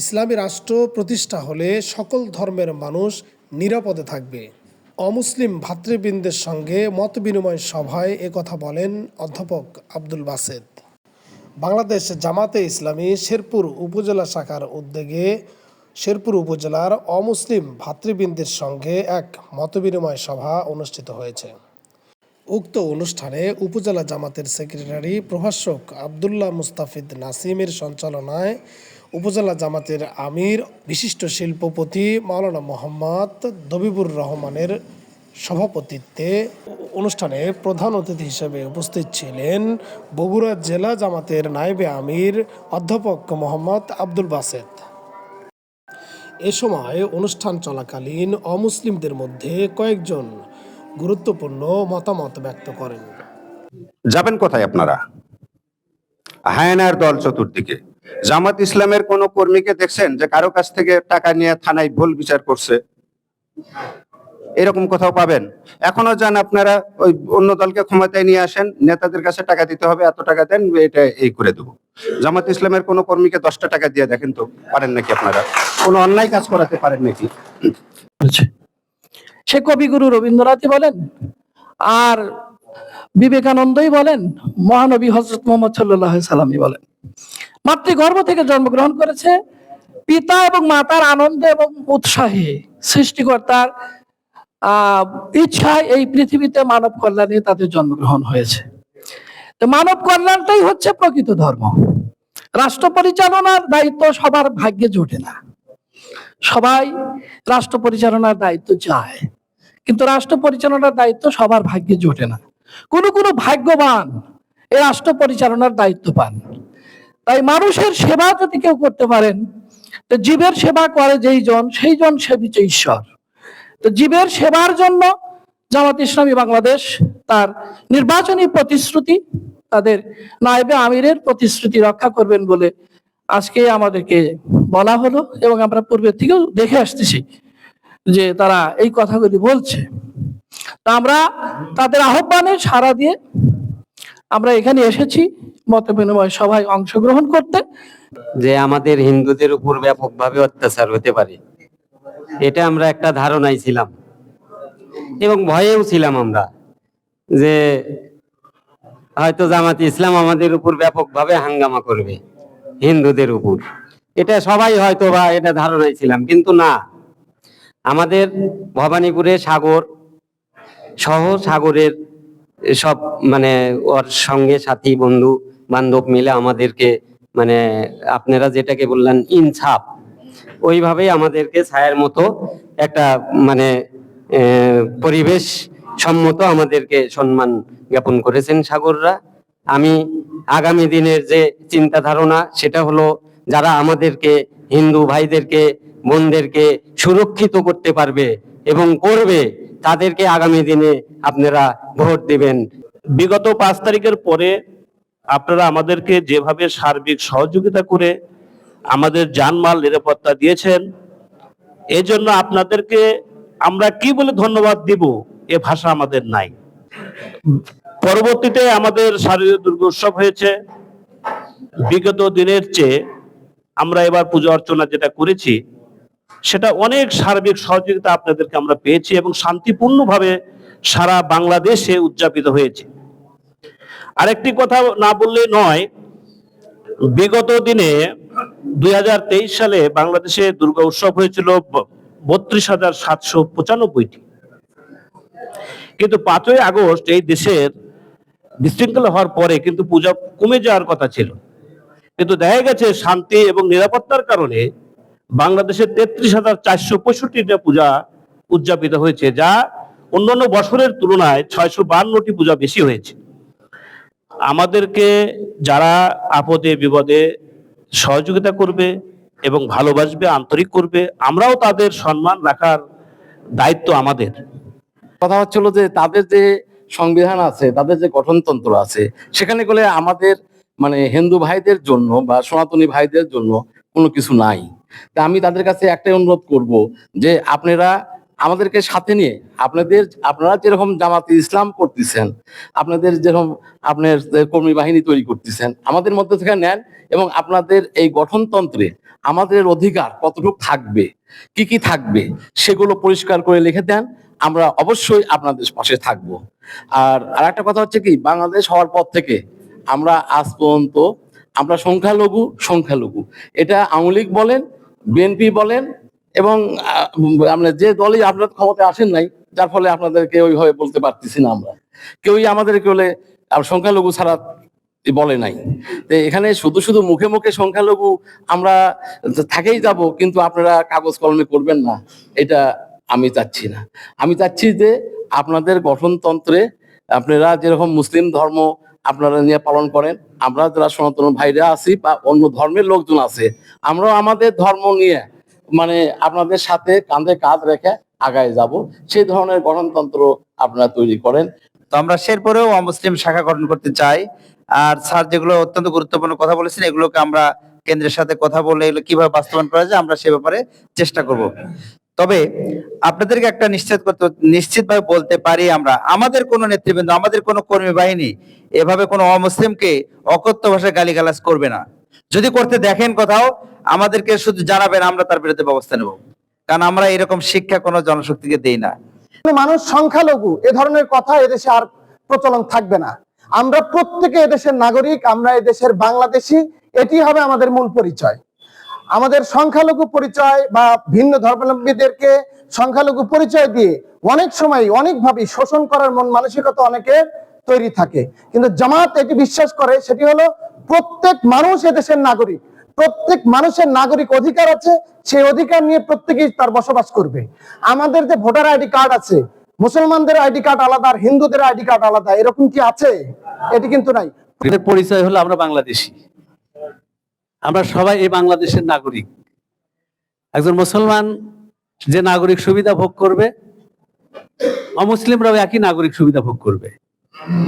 ইসলামী রাষ্ট্র প্রতিষ্ঠা হলে সকল ধর্মের মানুষ নিরাপদে থাকবে। অমুসলিম ভাতৃবৃন্দের সঙ্গে মত বিনিময় সভায় একথা বলেন অধ্যাপক আব্দুল বাসেদ। বাংলাদেশ জামাতে ইসলামী শেরপুর উপজেলা শাখার উদ্যোগে শেরপুর উপজেলার অমুসলিম ভাতৃবৃন্দের সঙ্গে এক মতবিনিময় সভা অনুষ্ঠিত হয়েছে। উক্ত অনুষ্ঠানে উপজেলা জামাতের সেক্রেটারি প্রভাষক আবদুল্লাহ মুস্তাফিদ নাসিমের সঞ্চালনায় উপজেলা জামাতের আমির, বিশিষ্ট শিল্পপতি মাওলানা মোহাম্মদ দবিবুর রহমানের সভাপতিত্বে অনুষ্ঠানে প্রধান অতিথি হিসেবে উপস্থিত ছিলেন বগুড়া জেলা জামাতের নায়েবে আমির, অধ্যাপক মোহাম্মদ আব্দুল বাসেদ। এ সময় অনুষ্ঠান চলাকালীন অমুসলিমদের মধ্যে কয়েকজন গুরুত্বপূর্ণ মতামত ব্যক্ত করেন। যাবেন কোথায় আপনারা? হায়নার দল চতুর্দিকে। জামাত ইসলামের কোন কর্মীকে দেখছেন যে কারও কাছ থেকে টাকা নিয়ে থানায় ভুল বিচার করছে? এরকম কোথাও পাবেন? এখনও যান আপনারা ওই অন্য দলকে ক্ষমতায় নিয়ে আসেন নেতাদের কাছে টাকা দিতে হবে এত টাকা দেন এটা এই করে দেবো। জামাত ইসলামের কোন কর্মীকে দশটা টাকা দিয়ে দেখেন তো পারেন নাকি আপনারা? কোনো অন্যায় কাজ করাতে পারেন নাকি? করেছে সে কবিগুরু রবীন্দ্রনাথই বলেন, আর বিবেকানন্দই বলেন, মহানবী হজরত মোহাম্মদ সাল্লাহ সাল্লামই বলেন। মাতৃগর্ভ থেকে জন্মগ্রহণ করেছে পিতা এবং মাতার আনন্দে এবং উৎসাহে সৃষ্টিকর্তার ইচ্ছায় এই পৃথিবীতে মানব কল্যাণে তাদের জন্মগ্রহণ হয়েছে। তো মানব কল্যাণটাই হচ্ছে প্রকৃত ধর্ম। রাষ্ট্র পরিচালনার দায়িত্ব সবার ভাগ্যে জোটে না। সবাই রাষ্ট্র পরিচালনার দায়িত্ব চায়। কিন্তু রাষ্ট্র পরিচালনার দায়িত্ব সবার ভাগ্যে জোটে না। কোন কোন ভাগ্যবান এ রাষ্ট্র পরিচালনার দায়িত্ব পান। তাই মানুষের সেবা যদি কেউ করতে পারেন, তো জীবের সেবা করে যেই জন, সেই জন সেবিত ঈশ্বর। তো জীবের সেবার জন্য জামাত ইসলামী বাংলাদেশ তার নির্বাচনী প্রতিশ্রুতি, তাদের নায়েবে আমিরের প্রতিশ্রুতি রক্ষা করবেন বলে আজকে আমাদেরকে বলা হলো এবং আমরা পূর্বের থেকেও দেখে আসতেছি। যে তারা এই কথাগুলি বলছে। তা আমরা তাদের আহ্বানে সাড়া দিয়ে আমরা এখানে এসেছি, মত বিনিময় সভায় অংশগ্রহণ করতে। যে আমাদের হিন্দুদের উপর ব্যাপকভাবে অত্যাচার হতে পারে, এটা আমরা একটা ধারণায় ছিলাম এবং ভয়েও ছিলাম আমরা যে হয়তো জামাত ইসলাম আমাদের উপর ব্যাপকভাবে হাঙ্গামা করবে হিন্দুদের উপর। এটা সবাই হয়তো বা এটা ধারণায় ছিলাম, কিন্তু না। আমাদের ভবানীপুরে সাগর, সহ সাগরের সব মানে ওর সঙ্গে সাথী, বন্ধু, বান্ধব মিলে আমাদেরকে মানে আপনারা যেটাকে বললেন ইনসাফ, ওইভাবেই আমাদেরকে ছায়ার মতো একটা মানে পরিবেশ সম্মত আমাদেরকে সম্মান জ্ঞাপন করেছেন সাগররা। আমি আগামী দিনের যে চিন্তা ধারণা সেটা হলো যারা আমাদেরকে, হিন্দু ভাইদেরকে বোনদেরকে সুরক্ষিত করতে পারবে এবং করবে, তাদেরকে আগামী দিনে আপনারা ভোট দেবেন। বিগত পাঁচ তারিখের পরে আপনারা আমাদেরকে যেভাবে সার্বিক সহযোগিতা করে আমাদের জানমাল নিরাপত্তা দিয়েছেন, এজন্য আপনাদেরকে আমরা কি বলে ধন্যবাদ দিব, এ ভাষা আমাদের নাই। পরবর্তীতে আমাদের শারীরিক দুর্গোৎসব হয়েছে। বিগত দিনের চেয়ে আমরা এবার পূজা অর্চনা যেটা করেছি সেটা অনেক সার্বিক সহযোগিতা আপনাদেরকে আমরা পেয়েছি এবং শান্তিপূর্ণভাবে সারা বাংলাদেশে উদযাপিত হয়েছে। আরেকটি কথা না বললে নয়, বিগত দিনে দুই সালে বাংলাদেশে দুর্গা উৎসব হয়েছিল বত্রিশ হাজার সাতশো পঁচানব্বইটি। কিন্তু পাঁচই আগস্ট এই দেশের বিশৃঙ্খলা হওয়ার পরে কিন্তু পূজা কমে যাওয়ার কথা ছিল। কিন্তু দেখা গেছে শান্তি এবং নিরাপত্তার কারণে বাংলাদেশে তেত্রিশ হাজার চারশো পঁয়ষট্টিটা পূজা উদযাপিত হয়েছে, যা অন্যান্য বছরের তুলনায় ছয়শো বান্নটি পূজা বেশি হয়েছে। আমাদেরকে যারা আপদে বিপদে সহযোগিতা করবে এবং ভালোবাসবে, আন্তরিক করবে, আমরাও তাদের সম্মান রাখার দায়িত্ব আমাদের। কথা হচ্ছিল যে তাদের যে সংবিধান আছে, তাদের যে গঠনতন্ত্র আছে, সেখানে গেলে আমাদের মানে হিন্দু ভাইদের জন্য বা সনাতনী ভাইদের জন্য কোনো কিছু নাই। তা আমি তাদের কাছে একটাই অনুরোধ করব যে আপনারা আমাদেরকে সাথে নিয়ে আপনাদের, আপনারা যেরকম জামাতে ইসলাম করতেছেন, আপনাদের যেরকম আপনার কর্মী বাহিনী তৈরি করতেছেন, আমাদের মধ্যে থেকে নেন এবং আপনাদের এই গঠনতন্ত্রে আমাদের অধিকার কতটুকু থাকবে, কি কি থাকবে, সেগুলো পরিষ্কার করে লিখে দেন, আমরা অবশ্যই আপনাদের পাশে থাকব। আর আর একটা কথা হচ্ছে কি, বাংলাদেশ হওয়ার পর থেকে আমরা আজ পর্যন্ত আমরা সংখ্যালঘু সংখ্যালঘু। এটা আওয়ামী লীগ বলেন বিএনপি বলেন এবং আমরা যে দলই আপনার ক্ষমতায় আসেন নাই, যার ফলে আপনাদেরকে ওইভাবে বলতে পারতেছি না আমরা। কেউই আমাদেরকে বলে সংখ্যালঘু ছাড়া বলে নাই। এখানে শুধু শুধু মুখে মুখে সংখ্যালঘু আমরা থাকেই যাব, কিন্তু আপনারা কাগজ কলমে করবেন না। এটা আমি চাচ্ছি না। আমি চাচ্ছি যে আপনাদের গঠনতন্ত্রে আপনারা যেরকম মুসলিম ধর্ম আপনারা নিয়ে পালন করেন। আমরা যারা সনাতন ভাইরা আছি বা অন্য ধর্মের লোকজন আছে, আমরাও আমাদের ধর্ম নিয়ে মানে আপনাদের সাথে কাঁধে কাঁধ রেখে আগায় যাব। সেই ধরনের গঠনতন্ত্র আপনারা তৈরি করেন। তো আমরা সেরপরেও অমুসলিম শাখা গঠন করতে চাই। আর স্যার যেগুলো অত্যন্ত গুরুত্বপূর্ণ কথা বলেছেন, এগুলোকে আমরা কেন্দ্রের সাথে কথা বলে এগুলো কীভাবে বাস্তবায়ন করা যায়, আমরা সে ব্যাপারে চেষ্টা করব। তবে আপনাদেরকে একটা নিশ্চিত করতে, নিশ্চিতভাবে বলতে পারি আমরা, আমাদের কোনো নেতৃবৃন্দ, আমাদের কোনো কর্মী বাহিনী এভাবে কোনো অমুসলিমকে অকথ্য ভাষায় গালিগালাজ করবে না। যদি করতে দেখেন কোথাও, আমাদেরকে শুধু জানাবেন, আমরা তার বিরুদ্ধে ব্যবস্থা নেব। কারণ আমরা এরকম শিক্ষা কোনো জনশক্তিকে দেই না। মানুষ সংখ্যালঘু, এ ধরনের কথা এদেশে আর প্রচলন থাকবে না। আমরা প্রত্যেকে এদেশের নাগরিক, আমরা এদেশের বাংলাদেশি, এটি হবে আমাদের মূল পরিচয়। আমাদের সংখ্যালঘু পরিচয় বা ভিন্ন ধর্মাবলম্বীদেরকে সংখ্যালঘু পরিচয় দিয়ে অনেক সময় অনেকভাবে শোষণ করার মন মানসিকতা অনেকের তৈরি থাকে। কিন্তু জামাত এটি বিশ্বাস করে, সেটি হলো প্রত্যেক মানুষ এদেশের নাগরিক। প্রত্যেক মানুষের নাগরিক অধিকার আছে, সেই অধিকার নিয়ে প্রত্যেকেই তার বসবাস করবে। আমাদের যে ভোটার আইডি কার্ড আছে, মুসলমানদের আইডি কার্ড আলাদা আর হিন্দুদের আইডি কার্ড আলাদা, এরকম কি আছে? এটি কিন্তু নাই। পরিচয় হলো আমরা বাংলাদেশি। আমরা সবাই এই বাংলাদেশের নাগরিক। একজন মুসলমান যে নাগরিক সুবিধা ভোগ করবে, অমুসলিমরাও একই নাগরিক সুবিধা ভোগ করবে।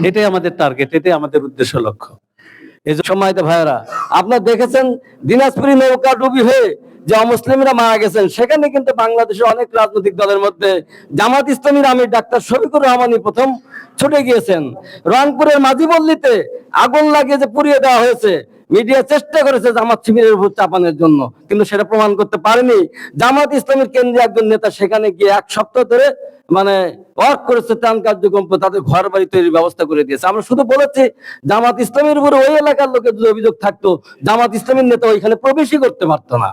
এটাই আমাদের টার্গেট এটাই আমাদের উদ্দেশ্য লক্ষ্য। এই যে সময়ত ভাইয়েরা, আপনার দেখেছেন দিনাজপুরি নৌকা ডুবি হয়ে যে অমুসলিমরা মারা গেছেন, সেখানে কিন্তু বাংলাদেশের অনেক রাজনৈতিক দলের মধ্যে জামাত ইসলামীর আমির ডাক্তার শফিকুর রহমানই প্রথম ছুটে গিয়েছেন। রংপুরের মাঝিবল্লিতে আগুন লাগিয়ে যে পুড়িয়ে দেওয়া হয়েছে মিডিয়া চেষ্টা করেছে জামাত শিবিরের উপর চাপানোর জন্য, কিন্তু সেটা প্রমাণ করতে পারেনি। জামাত ইসলামের কেন্দ্রীয় একজন নেতা সেখানে গিয়ে এক সপ্তাহ ধরে মানে ওয়ার্ক করেছে, ত্রাণ কার্যক্রম তাদের ঘর বাড়ি তৈরির ব্যবস্থা করে দিয়েছে। আমরা শুধু বলেছি, জামাত ইসলামের উপরে ওই এলাকার লোকের যদি অভিযোগ থাকতো, জামাত ইসলামের নেতা ওইখানে প্রবেশই করতে পারতো না।